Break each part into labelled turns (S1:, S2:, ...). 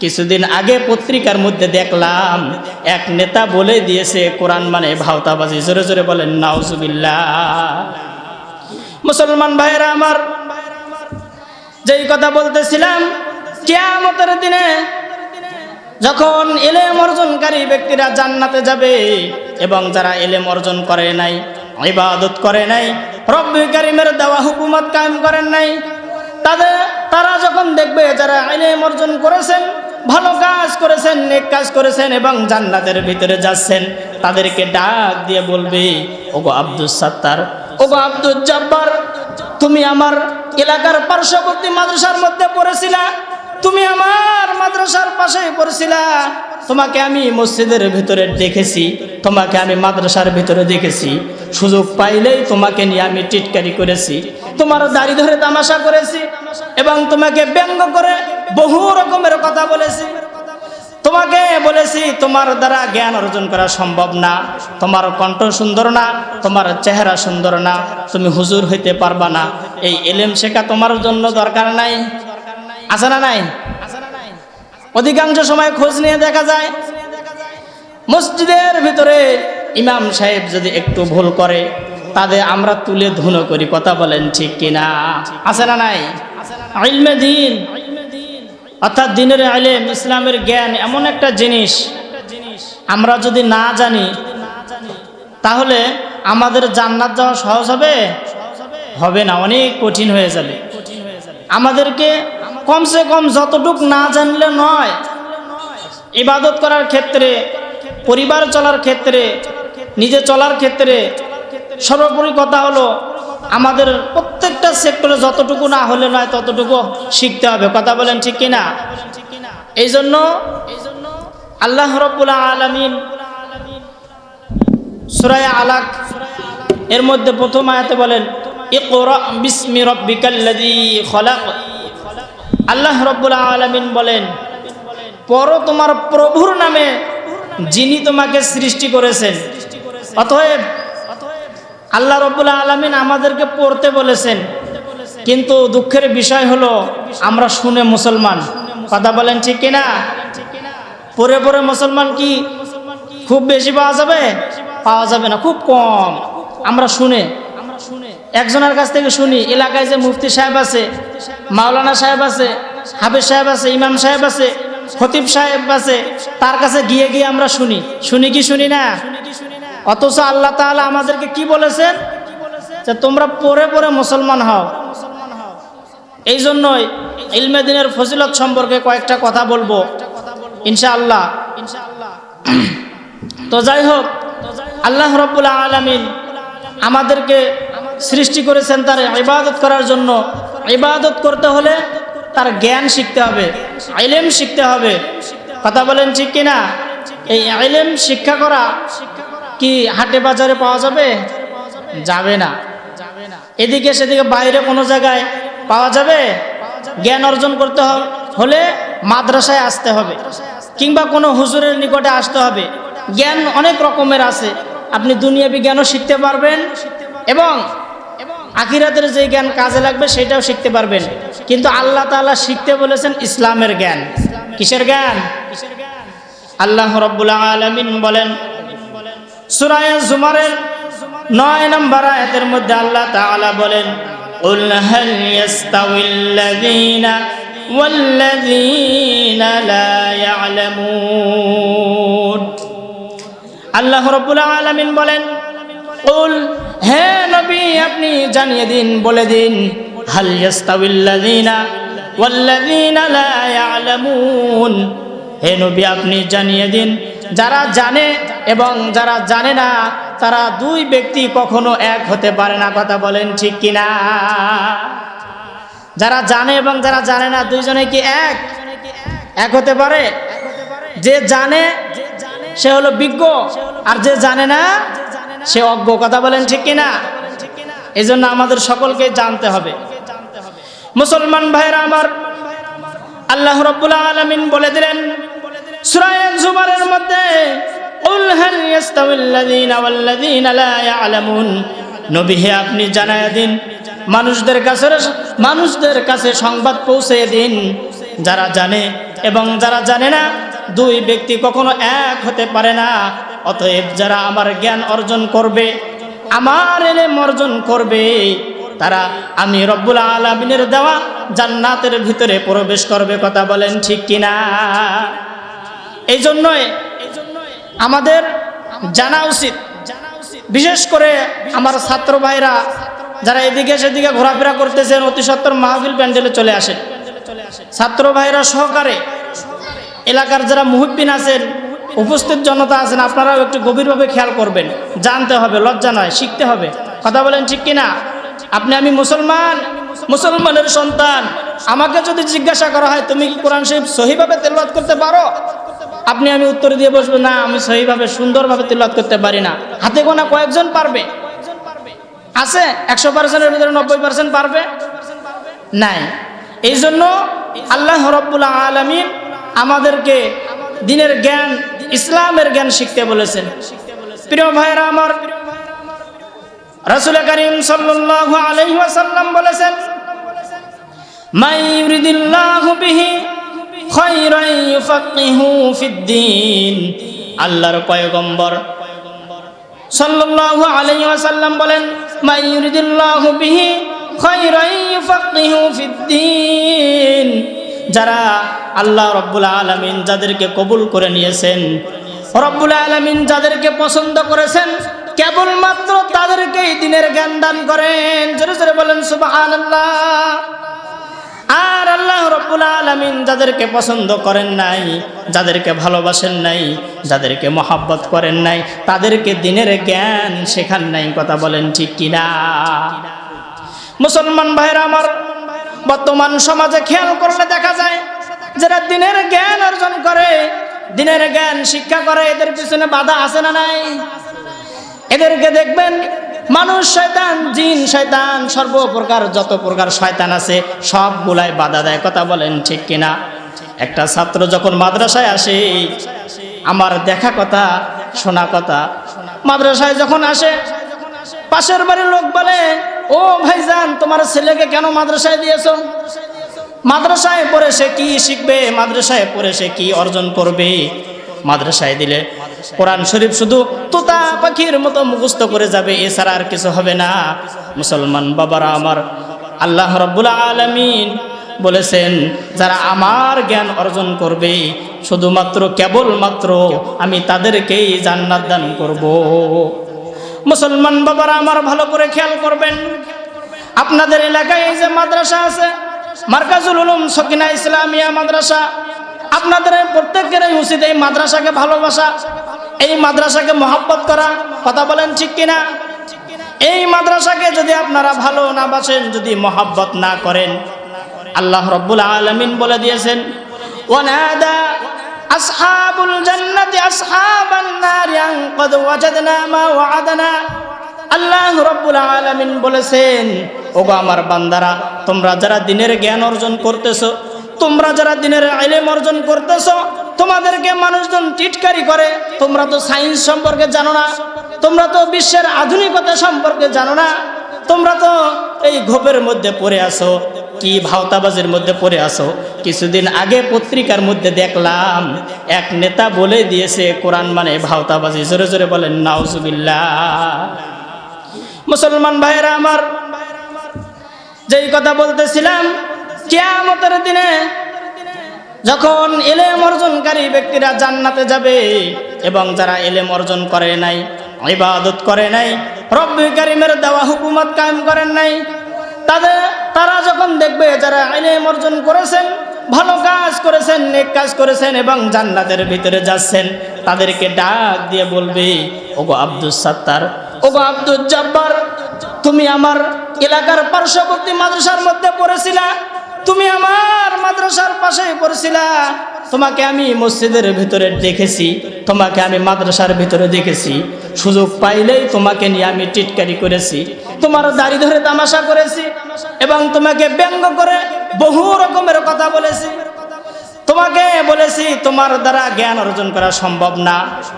S1: কিছুদিন আগে পত্রিকার মধ্যে দেখলাম, এক নেতা বলে দিয়েছে, কোরআন মানে ভাওতাবাজি। জোরে জোরে বলেন, নাউজুবিল্লাহ। মুসলমান ভাইয়েরা আমার, যেই কথা বলতেছিলাম, কেয়ামতের দিনে যখন এলেম অর্জনকারী ব্যক্তিরা জান্নাতে যাবে এবং যারা এলেম অর্জন করে নাই, ইবাদত করে নাই, রব্বি কারিমের দেওয়া হুকুমত কায়েম করেন নাই, তাদের, তারা যখন দেখবে যারা এলেম অর্জন করেছেন ভালো কাজ করেছেন, নেক কাজ করেছেন এবং জান্নাতের ভিতরে যাচ্ছেন। তাদেরকে ডাক দিয়ে বলবে, ওগো আব্দুল সাত্তার, ওগো আব্দুল জব্বার, তুমি আমার এলাকার পার্শ্ববর্তী মাদ্রাসার মধ্যে পড়েছিলা, তুমি আমার মাদ্রাসার পাশে পড়ছিলা, তোমাকে আমি মসজিদের ভিতরে দেখেছি, তোমাকে আমি মাদ্রাসার ভিতরে দেখেছি, সুযোগ পাইলেই তোমাকে নিয়ে আমি টিটকারি করেছি, তোমার দাড়ি ধরে তামাশা করেছি এবং তোমাকে ব্যঙ্গ করে বহু রকমের কথা বলেছি। তোমাকে বলেছি, তোমার দ্বারা জ্ঞান অর্জন করা সম্ভব না। তোমার কণ্ঠ সুন্দর না, তোমার চেহারা সুন্দর না, তুমি হুজুর হইতে পারবা না। এই এলেম শেখা তোমার জন্য দরকার নাই। আছে না নাই? অধিকাংশ সময় খোঁজ নিয়ে দেখা যায়, মসজিদের ভিতরে ইমাম সাহেব যদি একটু ভুল করে, তাদের আমরা তুলে ধুনো করি, কথা বলেন ঠিক কিনা? আছে না নাই? ইলমে দিন অর্থাৎ দিনের আলেম, ইসলামের জ্ঞান এমন একটা জিনিস আমরা যদি না জানি, তাহলে আমাদের জান্নাত যাওয়া সহজ হবে? হবে না, অনেক কঠিন হয়ে যাবে। আমাদেরকে কমসে কম যতটুক না জানলে নয়। ইবাদত করার ক্ষেত্রে, পরিবার চলার ক্ষেত্রে, নিজে চলার ক্ষেত্রে সর্বোপরি কথা হলো আমাদের প্রত্যেকটা সেক্টরে যতটুকু না হলে নয় ততটুকু শিখতে হবে। কথা বলেন ঠিক কিনা? এই জন্য আল্লাহ রব্বুল্লাহ আলমিন সুরায় আলাক এর মধ্যে প্রথম আয়াতে বলেন আল্লাহ রব্বুল্লাহ আলমিন বলেন, পর তোমার প্রভুর নামে যিনি তোমাকে সৃষ্টি করেছেন, অতএব আল্লাহ রব্বুল্লাহ আলমিন আমাদেরকে পড়তে বলেছেন। কিন্তু দুঃখের বিষয় হলো, আমরা শুনে মুসলমান। কথা বলেন ঠিক কিনা? পরে পরে মুসলমান কি খুব বেশি পাওয়া যাবে? পাওয়া যাবে না, খুব কম। আমরা শুনে। একজনের কাছ থেকে শুনি, এলাকায় যে মুফতি সাহেব আছে, মাওলানা সাহেব আছে, হাফিজ সাহেব আছে, ইমাম সাহেব আছে, খতিব সাহেব আছে, তার কাছে গিয়ে গিয়ে আমরা শুনি। শুনি কি শুনি না? অথচ আল্লাহ তাআলা আমাদেরকে কি বলেছেন? যে তোমরা পরে পরে মুসলমান হও। এই জন্যই ইলমে দিনের ফজিলত সম্পর্কে কয়েকটা কথা বলব। ইনশাআল্লাহ। তো যাই হোক, আল্লাহ রব্বুল আলমিন আমাদেরকে সৃষ্টি করেছেন তার ইবাদত করার জন্য। ইবাদত করতে হলে তার জ্ঞান শিখতে হবে আইলেম শিখতে হবে। কথা বলেন ঠিক কিনা? এই আইলেম শিক্ষা করা কি হাটে বাজারে পাওয়া যাবে? যাবে না। এদিকে সেদিকে বাইরে কোনো জায়গায় পাওয়া যাবে? জ্ঞান অর্জন করতে হলে মাদ্রাসায় আসতে হবে। কিংবা কোনো হুজুরের নিকটে আসতে হবে। জ্ঞান অনেক রকমের আছে। আপনি দুনিয়াবি জ্ঞানও শিখতে পারবেন এবং আখিরাতের যে জ্ঞান কাজে লাগবে সেটাও শিখতে পারবেন। কিন্তু আল্লাহ তাআলা শিখতে বলেছেন ইসলামের জ্ঞান। কিসের জ্ঞান? আল্লাহ রব্বুল্লাহ আলমিন বলেন সুরায় জুমারের নয় নম্বর আয়াতের মধ্যে আল্লাহ তাআলা বলেন قل هل يستوي الذين والذين لا يعلمون আল্লাহ রব্বুল আলামিন বলেন কুল হে নবী আপনি জানিয়ে দিন বলে দিন হাল ইয়াস্তাউিল্লাযিনা ওয়াল্লাযিনা লা ইয়ালামুন হে নবী আপনি জানিয়ে দিন যারা জানে এবং যারা জানে না, তারা দুই ব্যক্তি কখনো এক হতে পারে না। কথা বলেন ঠিক কিনা? যারা জানে এবং যারা জানে না, দুইজনে কি এক? এক হতে পারে? যে জানে, সে হলো বিজ্ঞ, আর যে জানে না, সে অজ্ঞ। কথা বলেন ঠিক কিনা? এই জন্য আমাদের সকলকে জানতে হবে। মুসলমান ভাইরা আমার, আল্লাহ রব্বুল্লাহ আলমিন বলে দিলেন সুরায়ন জুমারের মধ্যে قل هل يستوي الذين والذين لا يعلمون নবী হে আপনি জানায় দিন মানুষদের কাছে মানুষদের কাছে সংবাদ পৌঁছে দিন যারা জানে এবং যারা জানে না দুই ব্যক্তি কখনো এক হতে পারে না অতএব যারা আমার জ্ঞান অর্জন করবে আমার এলেম অর্জন করবে তারা আমি রব্বুল আলমিনের দেওয়া জান্নাতের ভিতরে প্রবেশ করবে কথা বলেন ঠিক কিনা এই জন্যই আমাদের জানা উচিত। বিশেষ করে আমার ছাত্র ভাইরা যারা এদিকে সেদিকে ঘোরাফেরা করতেছেন, অতি সত্তর মাহফিল প্যান্ডেলে চলে আসেন। ছাত্র ভাইরা সহকারে এলাকার যারা মুহিব্বিন আছেন, উপস্থিত জনতা আছেন, আপনারাও একটু গভীরভাবে খেয়াল করবেন। জানতে হবে, লজ্জা নয়, শিখতে হবে। কথা বলেন ঠিক কিনা? আপনি আমি মুসলমান, মুসলমানের সন্তান। আমাকে যদি জিজ্ঞাসা করা হয়, তুমি কি কোরআন শরীফ সহিভাবে তেলবাদ করতে পারো? আপনি আমি উত্তর দিয়ে বসবো, না, আমি সেইভাবে সুন্দরভাবে তেলবাদ করতে পারি না। হাতে গোনা কয়েকজন পারবে? আছে? একশো পার্সেন্টের ভিতরে নব্বই পার্সেন্ট পারবে? নাই। এই জন্য আল্লাহ রব্বুল আলমিন আমাদেরকে দিনের জ্ঞান, ইসলামের জ্ঞান শিখতে বলেছেন। প্রিয় ভাইরা আমার, রাসুল করিম সাল্লাল্লাহু আলাইহি ওয়াসাল্লাম বলেছেন মাই বিহি আল্লাহর পয়গম্বর সাল্লাল্লাহু আলাইহি ওয়াসাল্লাম বলেন মাই ইউরিদিল্লাহু বিহি ফিদ্দিন। যারা আল্লাহ রব্বুল আলামিন যাদেরকে কবুল করে নিয়েছেন, রব্বুল আলামিন যাদেরকে পছন্দ করেছেন, কেবলমাত্র তাদেরকেই দিনের জ্ঞান দান করেন। জোরে জোরে বলেন, সুবহানাল্লাহ। আর আল্লাহ রব্বুল আলমিন যাদেরকে পছন্দ করেন নাই, যাদেরকে ভালোবাসেন নাই, যাদেরকে মহাব্বত করেন নাই, তাদেরকে দিনের জ্ঞান শেখান নাই কথা বলেন ঠিক কিনা? মুসলমান ভাইরা আমার, বর্তমান সমাজে খেয়াল করলে দেখা যায় যারা দিনের জ্ঞান অর্জন করে, দিনের জ্ঞান শিক্ষা করে, এদের পিছনে বাধা আছে না নাই? এদেরকে দেখবেন মানুষ শয়তান, জিন শয়তান, সর্বপ্রকার যত প্রকার শয়তান আছে, সবগুলাই বাধা দেয়। কথা বলেন ঠিক কিনা? একটা ছাত্র যখন মাদ্রাসায় আসে, আমার দেখা কথা, শোনা কথা, মাদ্রাসায় যখন আসে, পাশের বাড়ির লোক বলে, ও ভাইজান, তোমার ছেলেকে কেন মাদ্রাসায় দিয়েছ? মাদ্রাসায় পড়ে সে কি শিখবে? মাদ্রাসায় পড়ে সে কি অর্জন করবে? মাদ্রাসায় দিলে। কোরআন শরীফ শুধু তোতা পাখির মতো মুখস্থ করে যাবে, এছাড়া আর কিছু হবে না। মুসলমান বাবারা আমার, আল্লাহ রব্বুল আলমিন বলেছেন, যারা আমার জ্ঞান অর্জন করবে, শুধুমাত্র, কেবলমাত্র আমি তাদেরকেই জান্নাত দান করব। মুসলমান বাবারা আমার, ভালো করে খেয়াল করবেন। আপনাদের এলাকায় এই যে মাদ্রাসা আছে, মার্কাজুল উলুম সকিনা ইসলামিয়া মাদ্রাসা আপনাদের প্রত্যেকেরই উচিত এই মাদ্রাসাকে ভালোবাসা, এই মাদ্রাসাকে মহাব্বত করা, কথা বলেন ঠিক কিনা? এই মাদ্রাসাকে যদি আপনারা ভালো না বাসেন, যদি মহাব্বত না করেন, আল্লাহ রব্বুল আলমিন বলে দিয়েছেন, ওয়ানাদা আসহাবুল জান্নাতি আন আমার বান্দারা, তোমরা যারা দিনের জ্ঞান অর্জন করতেছো তোমরা যারা দিনের আইলেম অর্জন করতেছো, তোমাদেরকে মানুষজন টিটকারি করে। তোমরা তো সায়েন্স সম্পর্কে জানো না। তোমরা তো বিশ্বের আধুনিকতা সম্পর্কে জানো না। তোমরা তো এই ঘোপের মধ্যে পড়ে আসো কি ভাওতাবাজের মধ্যে পড়ে আসো কিছুদিন আগে পত্রিকার মধ্যে দেখলাম, এক নেতা বলে দিয়েছে, কোরআন মানে ভাওতাবাজি। জোরে জোরে বলেন, নাউজুবিল্লাহ। মুসলমান ভাইয়েরা আমার, যেই কথা বলতেছিলাম কেয়ামতের দিনে যখন এলেম অর্জনকারী ব্যক্তিরা জান্নাতে যাবে এবং যারা এলেম অর্জন করে নাই, ইবাদত করে নাই, রব্বি কারিমের দেওয়া হুকুমত কায়েম করেন নাই তাদের তারা যখন দেখবে যারা এলেম অর্জন করেছেন, ভালো কাজ করেছেন, নেক কাজ করেছেন এবং জান্নাতের ভিতরে যাচ্ছেন, তাদেরকে ডাক দিয়ে বলবে, ওগো আব্দুল সাত্তার, ওগো আব্দুল জব্বার, তুমি আমার এলাকার পার্শ্ববর্তী মাদ্রাসার মধ্যে পড়েছিলা তুমি আমার মাদ্রাসার পাশে পড়েছিলা। তোমাকে আমি মসজিদের ভিতরে দেখেছি, তোমাকে আমি মাদ্রাসার ভিতরে দেখেছি। সুযোগ পাইলেই তোমাকে নিয়ে আমি টিটকারি করেছি। তোমার দাড়ি ধরে তামাশা করেছি এবং তোমাকে ব্যঙ্গ করে বহু রকমের কথা বলেছি। তোমাকে বলেছি, তোমার দ্বারা জ্ঞান অর্জন করা সম্ভব না।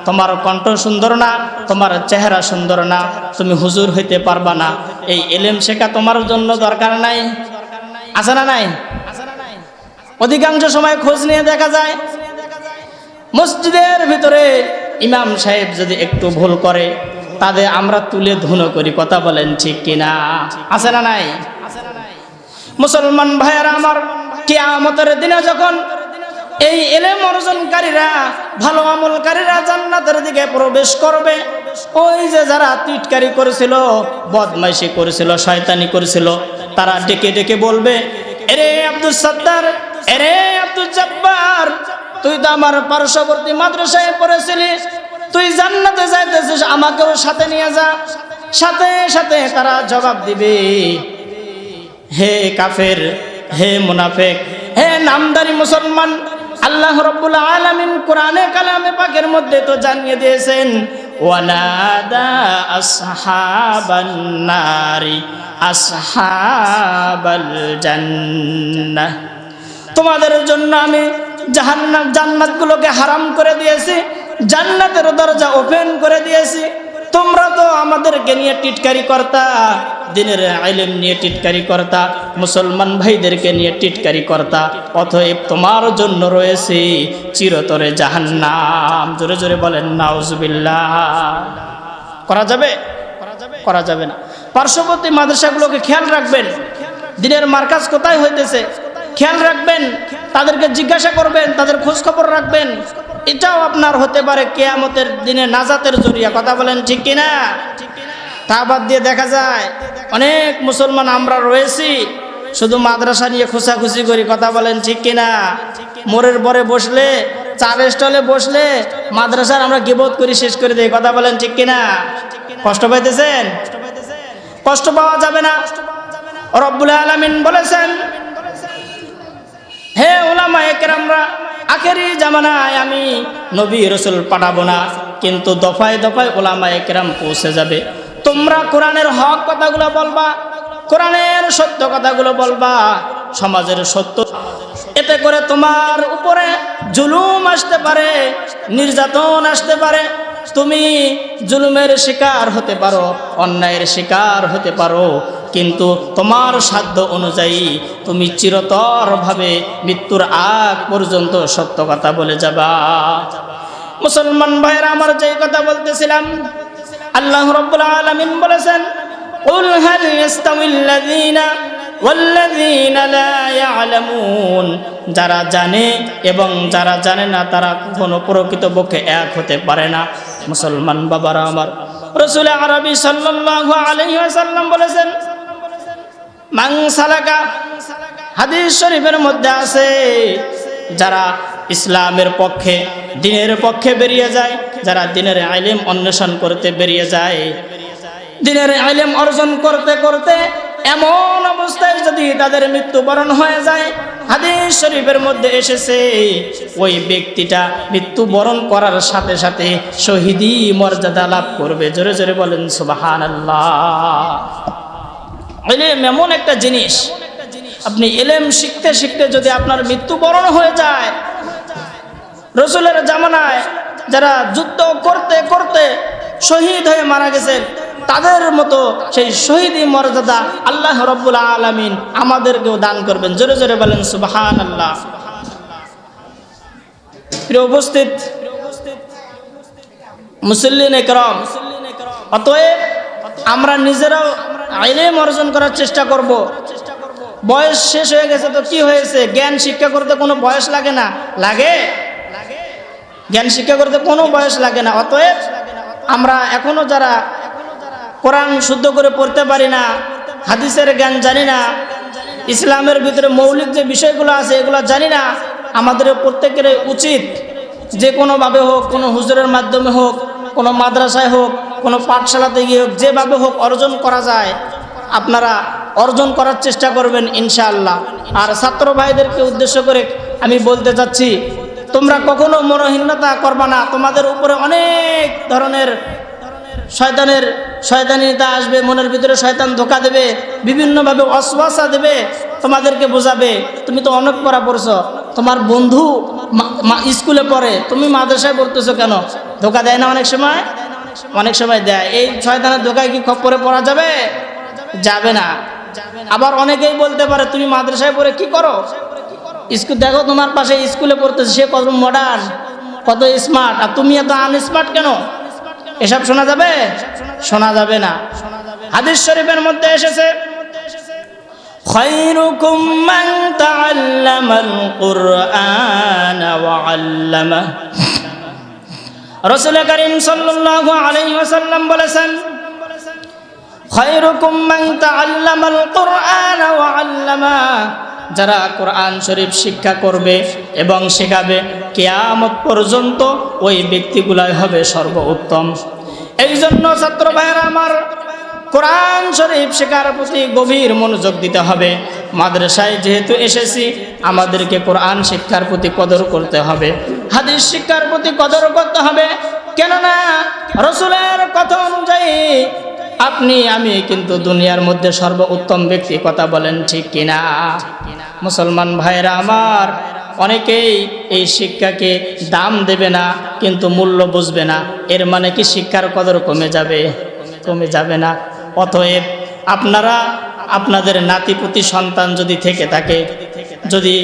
S1: তোমার কণ্ঠ সুন্দর না, তোমার চেহারা সুন্দর না। তুমি হুজুর হইতে পারবা না। এই এলেম শেখা তোমার জন্য দরকার নাই। আছে না নাই? অধিকাংশ সময় খোঁজ নিয়ে দেখা যায়, মসজিদের ভিতরে ইমাম সাহেব যদি একটু ভুল করে, তাদের আমরা তুলে ধুনো করি, কথা বলেন ঠিক কিনা? আছে না নাই? মুসলমান ভাইয়ারা আমার, কিয়ামতের দিনে যখন এই এলেম অর্জনকারীরা, ভালো আমলকারীরা জান্নাতের দিকে প্রবেশ করবে, ওই যে যারা টিটকারি করেছিল, বদমাইশি করেছিল, শয়তানি করেছিল তারা ডেকে ডেকে বলবে, এরে আব্দুল সত্তার এরে আব্দুল জব্বার, তুই তো আমার পার্শ্ববর্তী মাদ্রাসায় পড়েছিলিস তুই জান্নাতে যাইতেছিস, আমাকেও সাথে নিয়ে যা। সাথে সাথে তারা জবাব দিবে, হে কাফের, হে মুনাফেক, হে নামদারি মুসলমান, আল্লাহ রব্বুল আলামিন কোরআনে কালামে পাকের মধ্যে তো জানিয়ে দিয়েছেন ওয়ানাদা আসহাবান নারি আসহাবাল জান্নাহ। তোমাদের জন্য আমি জাহান্নাম জান্নাতগুলোকে হারাম করে দিয়েছি, জান্নাতের দরজা ওপেন করে দিয়েছি। তোমরা তো আমাদেরকে নিয়ে টিটকারি কর্তা, দিনের আইলেম নিয়ে টিটকারি কর্তা, মুসলমান ভাইদেরকে নিয়ে টিটকারি কর্তা, অতএব তোমার জন্য রয়েছে চিরতরে জাহান্নাম। জোরে জোরে বলেন, নাউজুবিল্লাহ। করা যাবে? করা যাবে না। পার্শ্ববর্তী মাদ্রাসাগুলোকে খেয়াল রাখবেন। দিনের মার্কাজ কোথায় হইতেছে? খেয়াল রাখবেন। তাদেরকে জিজ্ঞাসা করবেন, তাদের খোঁজ খবর রাখবেন। এটাও আপনার হতে পারে কেয়ামতের দিনে নাজাতের জরিয়া। কথা বলেন ঠিক কিনা? তা বাদ দিয়ে দেখা যায়, অনেক মুসলমান আমরা রয়েছি, শুধু মাদ্রাসা নিয়ে খুশাখুশি করি। কথা বলেন ঠিক কিনা? মোড়ের পরে বসলে চার স্টলে বসলে, মাদ্রাসার আমরা গিবোধ করি, শেষ করে দিই। কথা বলেন ঠিক কিনা? কষ্ট পাইতেছেন? কষ্ট পাওয়া যাবে না। রব্বুল আলামিন বলেছেন, হে ওলামা একরামরা আখেরি জামানায় আমি নবী রসুল পাঠাবো না, কিন্তু দফায় দফায় ওলামা একরাম পৌঁছে যাবে। তোমরা কোরআনের হক কথাগুলো বলবা, কোরআনের সত্য কথাগুলো বলবা, সমাজের সত্য। এতে করে তোমার উপরে জুলুম আসতে পারে, নির্যাতন আসতে পারে তুমি জুলুমের শিকার হতে পারো অন্যায়ের শিকার হতে পারো কিন্তু তোমার সাধ্য অনুযায়ী তুমি চিরতরভাবে মৃত্যুর আগ পর্যন্ত সত্য কথা বলে যাবা মুসলমান ভাইয়েরা আমার যে কথা বলতেছিলাম আল্লাহ রব্বুল আলামিন বলেছেন قل هل يستوي الذين والذين لا يعلمون যারা জানে এবং যারা জানে না তারা কোনো প্রকৃতপক্ষে এক হতে পারে না মুসলমান বাবারা আমার। রসুল আরবি ওয়াসাল্লাম বলেছেন মাং হাদিস শরীফের মধ্যে আছে, যারা ইসলামের পক্ষে, দিনের পক্ষে বেরিয়ে যায়, যারা দিনের আইলেম অন্বেষণ করতে বেরিয়ে যায়, দিনের আইলেম অর্জন করতে করতে এমন অবস্থায় যদি তাদের মৃত্যুবরণ হয়ে যায়, হাদিস শরীফের মধ্যে এসেছে, ওই ব্যক্তিটা মৃত্যুবরণ করার সাথে সাথে শহীদি মর্যাদা লাভ করবে। জোরে জোরে বলেন সুবাহান এলেম এমন একটা জিনিস, আপনি এলেম শিখতে শিখতে যদি আপনার মৃত্যুবরণ হয়ে যায়, রসুলের জামানায় যারা যুদ্ধ করতে করতে শহীদ হয়ে মারা গেছেন তাদের মতো সেই শহীদি মর্যাদা আল্লাহ রব্বুল আলমিন আমাদেরকেও দান করবেন। জোরে জোরে বলেন সুবাহান আল্লাহ উপস্থিত, মুসল্লিন একরম, অতএব আমরা নিজেরাও আইলেম অর্জন করার চেষ্টা করব। বয়স শেষ হয়ে গেছে তো কি হয়েছে? জ্ঞান শিক্ষা করতে কোনো বয়স লাগে না? লাগে। জ্ঞান শিক্ষা করতে কোনো বয়স লাগে না। অতএব আমরা এখনও যারা কোরআন শুদ্ধ করে পড়তে পারি না, হাদিসের জ্ঞান জানি না, ইসলামের ভিতরে মৌলিক যে বিষয়গুলো আছে এগুলো জানি না, আমাদের প্রত্যেকের উচিত যে কোনোভাবে হোক, কোনো হুজুরের মাধ্যমে হোক, কোনো মাদ্রাসায় হোক, কোনো পাঠশালাতে গিয়ে হোক, যেভাবে হোক অর্জন করা যায়, আপনারা অর্জন করার চেষ্টা করবেন ইনশাআল্লাহ। আর ছাত্র ভাইদেরকে উদ্দেশ্য করে আমি বলতে চাচ্ছি তোমরা কখনো মনোহীনতা করবা না, তোমাদের উপরে অনেক ধরনের শয়তানের শয়তানিতা আসবে, মনের ভিতরে শয়তান ধোকা দেবে, বিভিন্নভাবে অশ্বাসা দেবে, তোমাদেরকে বোঝাবে, তুমি তো অনেক পড়া পড়ছো, তোমার বন্ধু স্কুলে পড়ে, তুমি মাদ্রাসায় পড়তেছো কেন? ধোকা দেয় না অনেক সময়? অনেক সময় দেয়। এই শয়তানের ধোকায় কি খপ্পরে পড়া যাবে? যাবে না। আবার অনেকেই বলতে পারে, তুমি মাদ্রাসায় পড়ে কি করো? স্কুল দেখো তোমার পাশে স্কুলে পড়তেছে, সে কত মডার্ন কত স্মার্ট আর তুমি এত আনস্মার্ট কেন? এসব শোনা যাবে শোনা যাবে না হাদিস শরীফের মধ্যে এসেছে خيركم من تعلم القرآن وعلمه রসুল করিম সাল্লাল্লাহু আলাইহি ওয়াসাল্লাম বলেছেন খৈরুকুম মান তাআল্লামাল কুরআন ওয়া আল্লামা যারা কোরআন শরীফ শিক্ষা করবে এবং শেখাবে, কিয়ামত পর্যন্ত ওই ব্যক্তিগুলাই হবে সর্বোত্তম। এই জন্য ছাত্র ভাইয়েরা আমার কোরআন শরীফ শেখার প্রতি গভীর মনোযোগ দিতে হবে। মাদ্রাসায় যেহেতু এসেছি, আমাদেরকে কোরআন শিক্ষার প্রতি কদর করতে হবে, হাদিস শিক্ষার প্রতি কদর করতে হবে। কেননা রসুলের কথা অনুযায়ী আপনি, আমি কিন্তু দুনিয়ার মধ্যে সর্বোত্তম ব্যক্তি, কথা বলেন ঠিক কিনা? মুসলমান ভাইরা আমার, অনেকেই এই শিক্ষাকে দাম দেবে না, কিন্তু মূল্য বুঝবে না। এর মানে কি শিক্ষার কদর কমে যাবে? কমে যাবে না। অতএব আপনারা, আপনাদের নাতিপুতি সন্তান যদি থেকে থাকে, যদি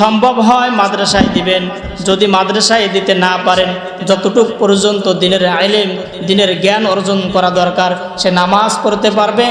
S1: সম্ভব হয় মাদ্রাসায় দিবেন। যদি মাদ্রাসায় দিতে না পারেন, যতটুক পর্যন্ত দিনের আইলেম, দিনের জ্ঞান অর্জন করা দরকার, সে নামাজ পড়তে পারবে।